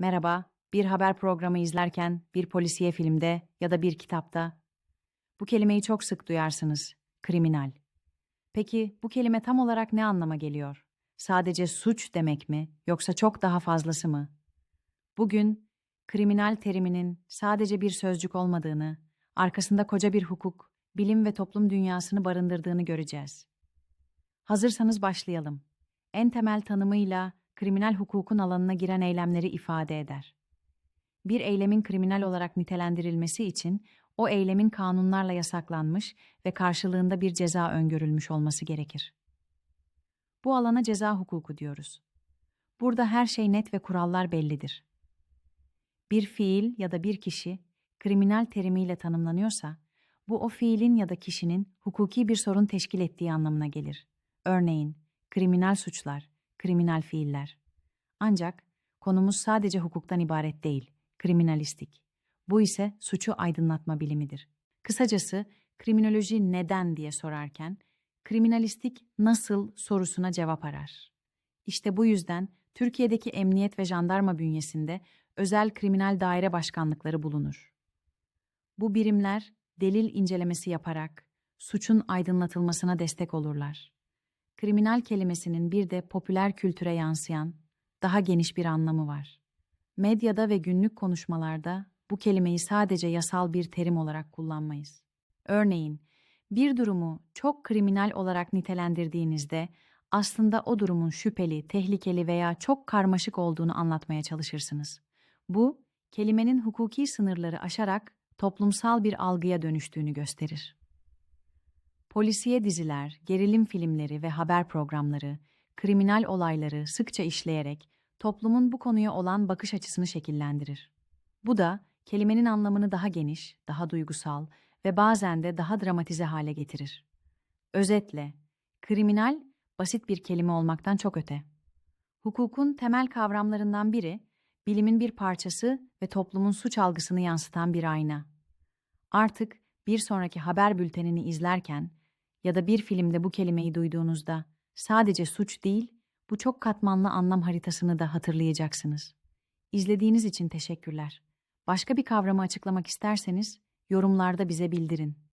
Merhaba, bir haber programı izlerken, bir polisiye filmde ya da bir kitapta bu kelimeyi çok sık duyarsınız. Kriminal. Peki bu kelime tam olarak ne anlama geliyor? Sadece suç demek mi yoksa çok daha fazlası mı? Bugün kriminal teriminin sadece bir sözcük olmadığını, arkasında koca bir hukuk, bilim ve toplum dünyasını barındırdığını göreceğiz. Hazırsanız başlayalım. En temel tanımıyla kriminal hukukun alanına giren eylemleri ifade eder. Bir eylemin kriminal olarak nitelendirilmesi için o eylemin kanunlarla yasaklanmış ve karşılığında bir ceza öngörülmüş olması gerekir. Bu alana ceza hukuku diyoruz. Burada her şey net ve kurallar bellidir. Bir fiil ya da bir kişi kriminal terimiyle tanımlanıyorsa, bu o fiilin ya da kişinin hukuki bir sorun teşkil ettiği anlamına gelir. Örneğin, kriminal suçlar, kriminal fiiller. Ancak konumuz sadece hukuktan ibaret değil, kriminalistik. Bu ise suçu aydınlatma bilimidir. Kısacası kriminoloji neden diye sorarken, kriminalistik nasıl sorusuna cevap arar. İşte bu yüzden Türkiye'deki emniyet ve jandarma bünyesinde özel kriminal daire başkanlıkları bulunur. Bu birimler delil incelemesi yaparak suçun aydınlatılmasına destek olurlar. Kriminal kelimesinin bir de popüler kültüre yansıyan daha geniş bir anlamı var. Medyada ve günlük konuşmalarda bu kelimeyi sadece yasal bir terim olarak kullanmayız. Örneğin, bir durumu çok kriminal olarak nitelendirdiğinizde aslında o durumun şüpheli, tehlikeli veya çok karmaşık olduğunu anlatmaya çalışırsınız. Bu, kelimenin hukuki sınırları aşarak toplumsal bir algıya dönüştüğünü gösterir. Polisiye diziler, gerilim filmleri ve haber programları, kriminal olayları sıkça işleyerek toplumun bu konuya olan bakış açısını şekillendirir. Bu da kelimenin anlamını daha geniş, daha duygusal ve bazen de daha dramatize hale getirir. Özetle, kriminal basit bir kelime olmaktan çok öte. Hukukun temel kavramlarından biri, bilimin bir parçası ve toplumun suç algısını yansıtan bir ayna. Artık bir sonraki haber bültenini izlerken ya da bir filmde bu kelimeyi duyduğunuzda sadece suç değil, bu çok katmanlı anlam haritasını da hatırlayacaksınız. İzlediğiniz için teşekkürler. Başka bir kavramı açıklamak isterseniz yorumlarda bize bildirin.